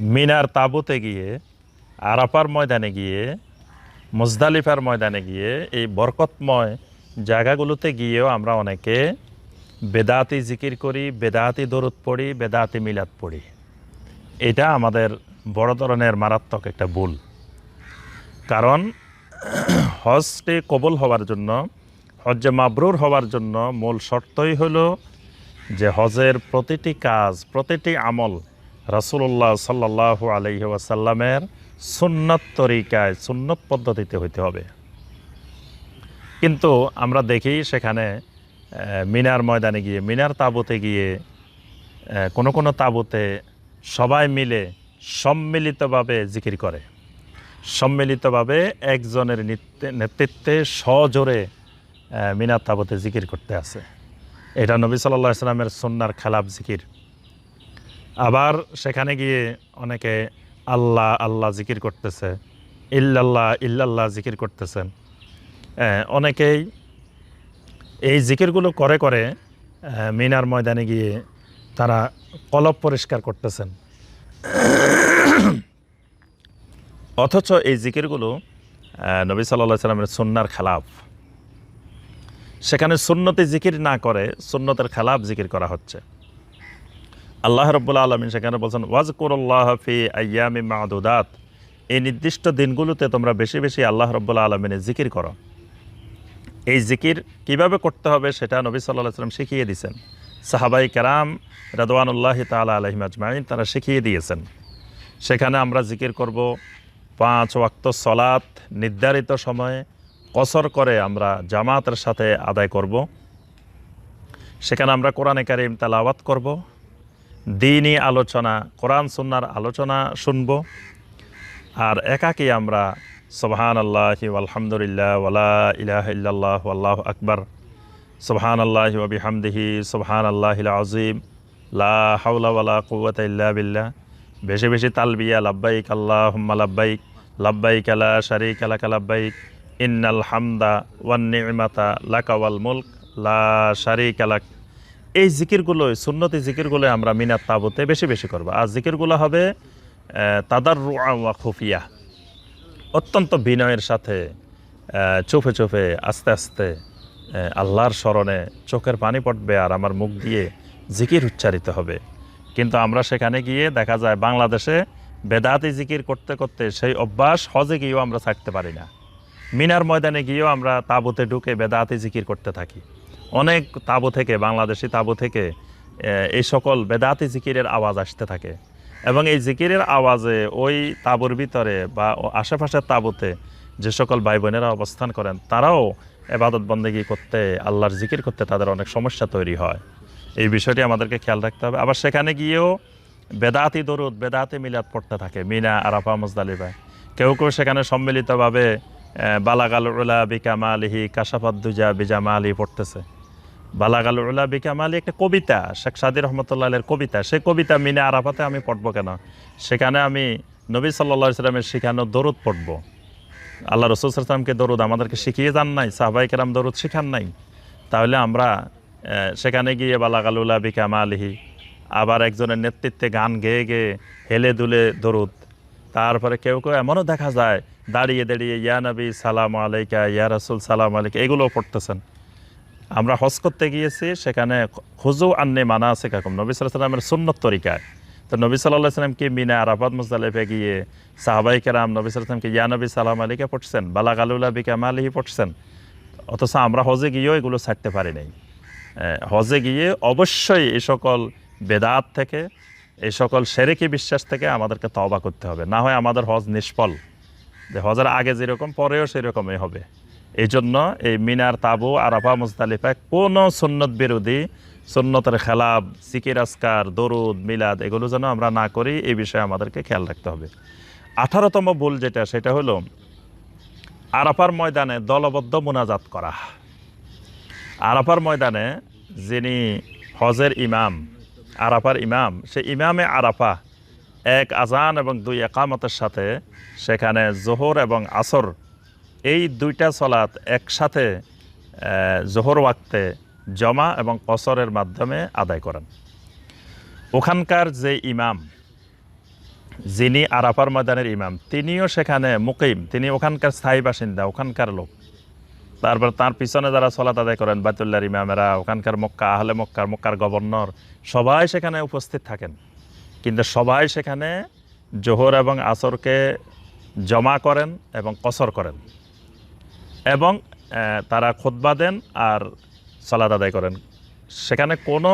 মিনার তাবুতে গিয়ে আরাপার ময়দানে গিয়ে, মুজদালিফার ময়দানে গিয়ে, এই বরকতময় জায়গাগুলোতে গিয়েও আমরা অনেকে বেদাতি জিকির করি, বেদাতি দরুদ পড়ি, বেদাতি মিলাদ পড়ি। এটা আমাদের বড় ধরনের মারাত্মক একটা ভুল। কারণ হজটি কবুল হওয়ার জন্য, হজ্জে মাবরুর হওয়ার জন্য মূল শর্তই হলো যে হজের প্রতিটি কাজ, প্রতিটি আমল রাসূলুল্লাহ সাল্লাহ আলহি সুন্নত তরিকায়, সুন্নত পদ্ধতিতে হইতে হবে। কিন্তু আমরা দেখি সেখানে মিনার ময়দানে গিয়ে, মিনার তাঁবুতে গিয়ে কোনো কোনো তাঁবুতে সবাই মিলে সম্মিলিতভাবে জিকির করে। সম্মিলিতভাবে একজনের নেতৃত্বে সজোরে মিনার তাবতে জিকির করতে আছে এটা নবী সাল্লাহ ইসলামের সন্ন্যার খেলাফ জিকির। আবার সেখানে গিয়ে অনেকে আল্লাহ আল্লাহ জিকির করতেছে, ইল্লাল্লাহ ইল্লাল্লাহ জিকির করতেছেন। অনেকেই এই জিকিরগুলো করে করে মিনার ময়দানে গিয়ে তারা কলব পরিষ্কার করতেছেন। অথচ এই জিকিরগুলো নবী সাল্লাহ সাল্লামের সুন্নার খেলাফ। সেখানে সুন্নতি জিকির না করে সুন্নতের খেলাফ জিকির করা হচ্ছে। আল্লাহ রব্বুল্লা আলমিন সেখানে বলছেন ওয়াজ কুরল্লাহ ফি আয়ামি মাদুদাত। এই নির্দিষ্ট দিনগুলোতে তোমরা বেশি বেশি আল্লাহ রব্বুল্লা আলমিনের জিকির করো। এই জিকির কীভাবে করতে হবে সেটা নবী সাল্লাহ সাল্লাম শিখিয়ে দিয়েছেন। সাহাবাই কারাম রাদওয়ানুল্লাহ তালা আলহিম আজমাইন তারা শিখিয়ে দিয়েছেন। সেখানে আমরা জিকির করব পাঁচ ওয়াক্ত সলাত নির্ধারিত সময়ে কসর করে আমরা জামাতের সাথে আদায় করব। সেখানে আমরা কোরআনে কারিম তালাওয়াত করব। দিনই আলোচনা, কোরআন, সুন্নার আলোচনা শুনব। আর একাকী আমরা সুবহান আল্লাহ আলহামদুলিল্লাহ ওয়ালা ইলাহ ইল্লাল্লাহ আল্লাহ আকবর। সুবহান আল্লাহ বিহামদিহি সুবহান আল্লাহ আজিম লা হাওলা ওয়ালা কুওয়াতা ইল্লা বিল্লাহ। বেশি বেশি তালবিয়া, লাব্বাইক আল্লাহ লাব্বাইক। লাব্বাইক লা শারীকা লাক লাব্বাইক। ইন্নাল হামদা ওয়ান নি'মাতা লাকা ওয়াল মুলক। লা শারীকা লাক এই জিকিরগুলোই, সুন্নতি জিকিরগুলো আমরা মিনার তাবুতে বেশি বেশি করব। আর জিকিরগুলো হবে তাদার ওয়া খুফিয়া। অত্যন্ত বিনয়ের সাথে চোফে চোফে, আস্তে আস্তে আল্লাহর স্মরণে চোখের পানি পড়বে আর আমার মুখ দিয়ে জিকির উচ্চারিত হবে। কিন্তু আমরা সেখানে গিয়ে দেখা যায় বাংলাদেশে বেদাতি জিকির করতে করতে সেই অভ্যাস হজে গিয়েও আমরা ছাড়তে পারি না। মিনার ময়দানে গিয়েও আমরা তাঁবুতে ঢুকে বেদাতি জিকির করতে থাকি। অনেক তাঁবু থেকে, বাংলাদেশি তাঁবু থেকে এই সকল বেদাতি জিকিরের আওয়াজ আসতে থাকে। এবং এই জিকিরের আওয়াজে ওই তাঁবুর ভিতরে বা আশেপাশের তাঁবুতে যে সকল ভাই বোনেরা অবস্থান করেন, তারাও এবাদত বন্দেগি করতে, আল্লাহর জিকির করতে তাদের অনেক সমস্যা তৈরি হয়। এই বিষয়টি আমাদেরকে খেয়াল রাখতে হবে। আবার সেখানে গিয়েও বেদাতি দরুদ, বেদাতি মিলাদ পড়তে থাকে, মিনা, আরাফা মুজদালিফায় কেউ কেউ সেখানে সম্মিলিতভাবে বালাগাল উলা বিকামালিহি কাশাফাদ্দুজা বিজামালি পড়তেছে। বালাগাল উলা বিকামালি একটা কবিতা, শেখ সাদি রহমতুল্লাহ কবিতা। সেই কবিতা মিনে আরাফাতে আমি পড়ব কেন? সেখানে আমি নবী সাল্লা সাল্লামের শেখানো দরুদ পড়ব। আল্লাহ রসুল সাল্লামকে দরুদ আমাদেরকে শিখিয়ে যান নাই সাহবাই কেরাম দরুদ শিখান নাই। তাহলে আমরা সেখানে গিয়ে বালাগালুলা বিকামা আলিহি আবার একজনের নেতৃত্বে গান গেয়ে গেয়ে হেলে দুলে দরুদ। তারপরে কেউ কেউ এমনও দেখা যায়, দাঁড়িয়ে দাঁড়িয়ে, ইয়া নবী সালাম আলাইকা, ইয়া রসুল সালাম আলাইকা, এগুলোও পড়তেছেন। আমরা হজ করতে গিয়েছি, সেখানে খুজু আন্নে মানা আছে কাকুম। নবী সাল্লাহ সাল্লামের সুন্নত তরিকায়। তো নবী সাল্লাহ সাল্লামকে মিনা আরাফাত মুজদালিফে গিয়ে সাহাবাই কেরাম নবী সাল্লামকে ইয়া নবী, সালাম আলীকে পড়ছেন বালাক আলুল্লাহ বিকাম আলিহি পড়ছেন। অথচ আমরা হজে গিয়েও এগুলো ছাড়তে পারি নাই। হজে গিয়ে অবশ্যই এই সকল বেদাত থেকে, এই সকল সেরেকি বিশ্বাস থেকে আমাদেরকে তওবা করতে হবে। না হয় আমাদের হজ নিষ্ফল। যে হজের আগে যেরকম, পরেও সেরকমই হবে। এই জন্য এই মিনার তাবু আরাফা মুজদালিফায় কোনো সুন্নত বিরোধী, সুন্নতের খেলাফ, সিকির আসকার দরুদ, মিলাদ, এগুলো যেন আমরা না করি, এই বিষয়ে আমাদেরকে খেয়াল রাখতে হবে। আঠারোতম ভুল যেটা, সেটা হলো আরাফার ময়দানে দলবদ্ধ মোনাজাত করা। আরাফার ময়দানে যিনি হজের ইমাম, আরাফার ইমাম, সে ইমামে আরাফা, এক আজান এবং দুই একামতের সাথে সেখানে জোহর এবং আসর এই দুইটা সলাৎ একসাথে জোহর ওয়াক্তে জমা এবং কসরের মাধ্যমে আদায় করেন। ওখানকার যে ইমাম, যিনি আরাফার ময়দানের ইমাম, তিনিও সেখানে মুকিম, তিনি ওখানকার স্থায়ী বাসিন্দা, ওখানকার লোক। তারপর তার পিছনে যারা সলাত আদায় করেন বাতুল্লার ইমামেরা, ওখানকার মক্কা, আহলে মক্কার মক্কার গভর্নর, সবাই সেখানে উপস্থিত থাকেন। কিন্তু সবাই সেখানে জোহর এবং আসরকে জমা করেন এবং কসর করেন। এবং তারা খোদবা দেন আর সলাত আদায় করেন। সেখানে কোনো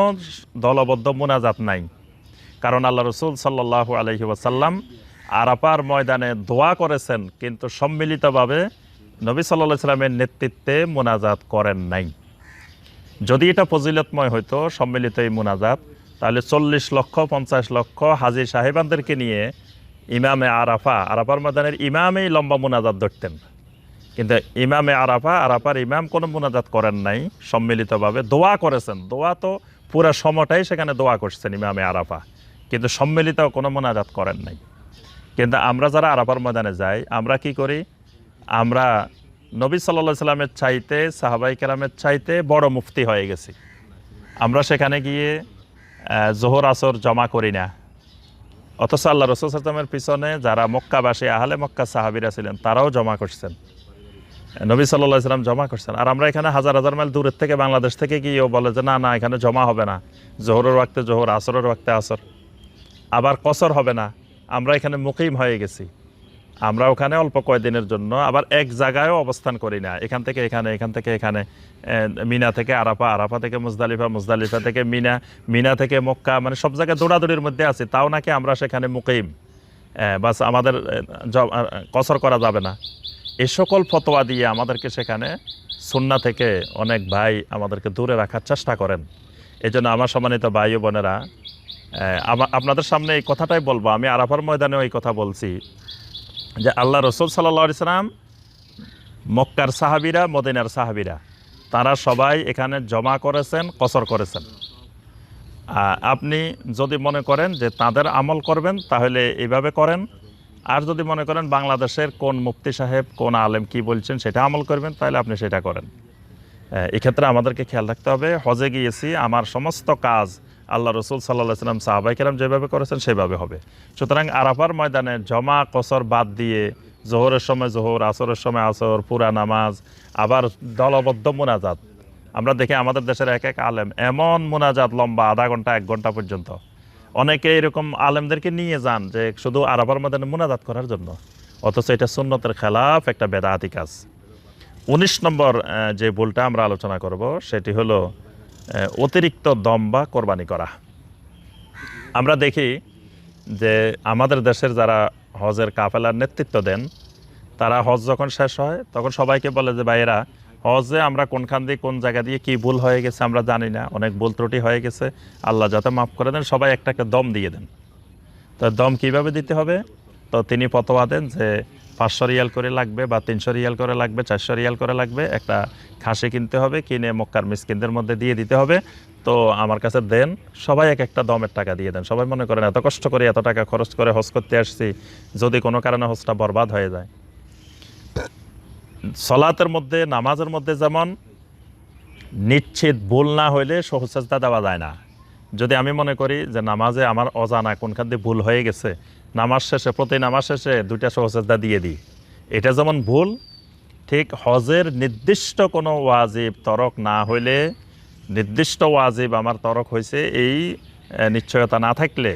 দলবদ্ধ মোনাজাত নাই। কারণ আল্লাহ রসুল সাল্লাহ আলহি ওয়াসাল্লাম আরাপার ময়দানে দোয়া করেছেন, কিন্তু সম্মিলিতভাবে নবী সাল্লাহ সাল্লামের নেতৃত্বে মোনাজাত করেন নাই। যদি এটা ফজিলতময় হইতো, সম্মিলিত এই মোনাজাত, তাহলে চল্লিশ লক্ষ, পঞ্চাশ লক্ষ হাজি সাহেবানদেরকে নিয়ে ইমামে আরাফা, আরাফার ময়দানের ইমামেই লম্বা মোনাজাত ধরতেন। কিন্তু ইমামে আরাফা, আরাফার ইমাম কোনো মোনাজাত করেন নাই, সম্মিলিতভাবে দোয়া করেছেন। দোয়া তো পুরো সময়টাই সেখানে দোয়া করছেন ইমামে আরাফা। কিন্তু সম্মিলিত কোনো মোনাজাত করেন নাই। কিন্তু আমরা যারা আরাফার ময়দানে যাই, আমরা কি করি? আমরা নবী সাল্লা সাল্লামের চাইতে, সাহাবাই কেরামের চাইতে বড় মুফতি হয়ে গেছি। আমরা সেখানে গিয়ে জোহর আসর জমা করি না। অথচ আল্লাহ রসুল সাল্লামের পিছনে যারা মক্কাবাসী, আহলে মক্কা সাহাবিরা ছিলেন, তারাও জমা করছেন। নবী সাল্লাহ সাল্লাম জমা করছেন। আর আমরা এখানে হাজার হাজার মাইল দূরের থেকে বাংলাদেশ থেকে গিয়েও বলে যে, না না, এখানে জমা হবে না। জোহরের ওয়াক্তে জোহর, আসরের ওয়াক্তে আসর। আবার কসর হবে না। আমরা এখানে মুকিম হয়ে গেছি। আমরা ওখানে অল্প কয়দিনের জন্য আবার এক জায়গায়ও অবস্থান করি না। এখান থেকে এখানে, এখান থেকে এখানে মিনা থেকে আরাফা আরাফা থেকে মুজদালিফা মুজদালিফা থেকে মিনা মিনা থেকে মক্কা মানে সব জায়গায় দৌড়াদৌড়ির মধ্যে আছে। তাও নাকি আমরা সেখানে মুকিম। বাস আমাদের কসর করা যাবে না। এ সকল ফতোয়া দিয়ে আমাদেরকে সেখানে সুন্না থেকে অনেক ভাই আমাদেরকে দূরে রাখার চেষ্টা করেন। এই জন্য আমার সম্মানিত ভাই বোনেরা আপনাদের সামনে এই কথাটাই বলব। আমি আরাফার ময়দানেও এই কথা বলছি যে আল্লাহ রসুল সাল্লা সাল্লাম মক্কার সাহাবিরা, মদিনার সাহাবিরা, তারা সবাই এখানে জমা করেছেন, কসর করেছেন। আপনি যদি মনে করেন যে তাদের আমল করবেন, তাহলে এইভাবে করেন। আর যদি মনে করেন বাংলাদেশের কোন মুফতি সাহেব কোন আলেম কি বলছেন সেটা আমল করবেন, তাহলে আপনি সেটা করেন। এক্ষেত্রে আমাদেরকে খেয়াল রাখতে হবে, হজে গিয়েছি, আমার সমস্ত কাজ আল্লাহ রসুল সাল্লাহ সাল্লাম সাহাবাই কেরাম যেভাবে করেছেন সেভাবে হবে। সুতরাং আরাফার ময়দানে জমা, কসর বাদ দিয়ে জোহরের সময় জোহর, আসরের সময় আসর, পুরা নামাজ, আবার দলবদ্ধ মোনাজাত। আমরা দেখি আমাদের দেশের এক এক আলেম এমন মোনাজাত লম্বা আধা ঘণ্টা, এক ঘণ্টা পর্যন্ত অনেকে এরকম আলেমদেরকে নিয়ে যান যে শুধু আরাফার ময়দানে মোনাজাত করার জন্য, অথচ এটা সুন্নতের খেলাফ, একটা বেদাহাতি কাজ। উনিশ নম্বর যে ভুলটা আমরা আলোচনা করব, সেটি হলো অতিরিক্ত দম বা কোরবানি করা। আমরা দেখি যে আমাদের দেশের যারা হজের কাফেলার নেতৃত্ব দেন, তারা হজ যখন শেষ হয়, তখন সবাইকে বলে যে, ভাইয়েরা হজে আমরা কোনখান দিয়ে কোন জায়গা দিয়ে কি ভুল হয়ে গেছে আমরা জানি না। অনেক ভুল ত্রুটি হয়ে গেছে। আল্লাহ যাতে মাফ করে দেন, সবাই একটা একটা দম দিয়ে দেন। তো দম কীভাবে দিতে হবে? তো তিনি ফতোয়া দেন যে পাঁচশো রিয়াল করে লাগবে বা তিনশো রিয়াল করে লাগবে, চারশো রিয়াল করে লাগবে। একটা খাসি কিনতে হবে, কিনে মক্কার মিসকিনদের মধ্যে দিয়ে দিতে হবে। তো আমার কাছে দেন, সবাই এক একটা দমের টাকা দিয়ে দেন। সবাই মনে করেন, এত কষ্ট করে, এত টাকা খরচ করে হজ করতে আসছি, যদি কোনো কারণে হজটা বরবাদ হয়ে যায়। সলাতের মধ্যে, নামাজের মধ্যে যেমন নিশ্চিত ভুল না হইলে সহসাজদা দেওয়া যায় না। যদি আমি মনে করি যে নামাজে আমার অজানা কোনখান দিয়ে ভুল হয়ে গেছে, নামাজ শেষে, প্রতি নামাজ শেষে দুইটা সহসাজদা দিয়ে দিই। এটা যেমন ভুল, ঠিক হজের নির্দিষ্ট কোনো ওয়াজিব তরক না হইলে, নির্দিষ্ট ওয়াজিব আমার তরক হয়েছে এই নিশ্চয়তা না থাকলে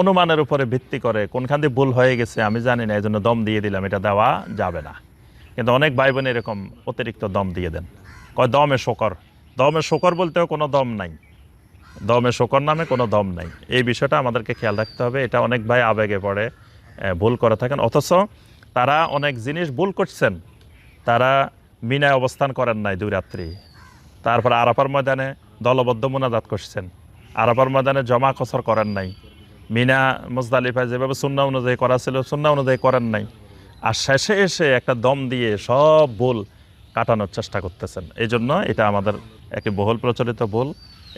অনুমানের উপরে ভিত্তি করে কোনখান দিয়ে ভুল হয়ে গেছে আমি জানি না এই জন্য দম দিয়ে দিলাম, এটা দেওয়া যাবে না। কিন্তু অনেক ভাই বোন এরকম অতিরিক্ত দম দিয়ে দেন। কয়, দমে শকর। দমে শকর বলতেও কোনো দম নাই। দমে শকর নামে কোনো দম নাই। এই বিষয়টা আমাদেরকে খেয়াল রাখতে হবে। এটা অনেক ভাই আবেগে পড়ে ভুল করে থাকেন। অথচ তারা অনেক জিনিস ভুল করছেন। তারা মিনায় অবস্থান করেন নাই দুই রাত্রি। তারপর আরাপার ময়দানে দলবদ্ধ মোনাজাত করছেন। আরাপার ময়দানে জমা কসর করেন নাই। মিনা মুজদালিফায় যেভাবে সুন্না অনুযায়ী করা ছিল সুন্না অনুযায়ী করেন নাই। আর শেষে এসে একটা দম দিয়ে সব ভুল কাটানোর চেষ্টা করতেছেন। এই জন্য এটা আমাদের একটি বহুল প্রচলিত ভুল।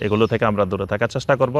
এগুলো থেকে আমরা দূরে থাকার চেষ্টা করব।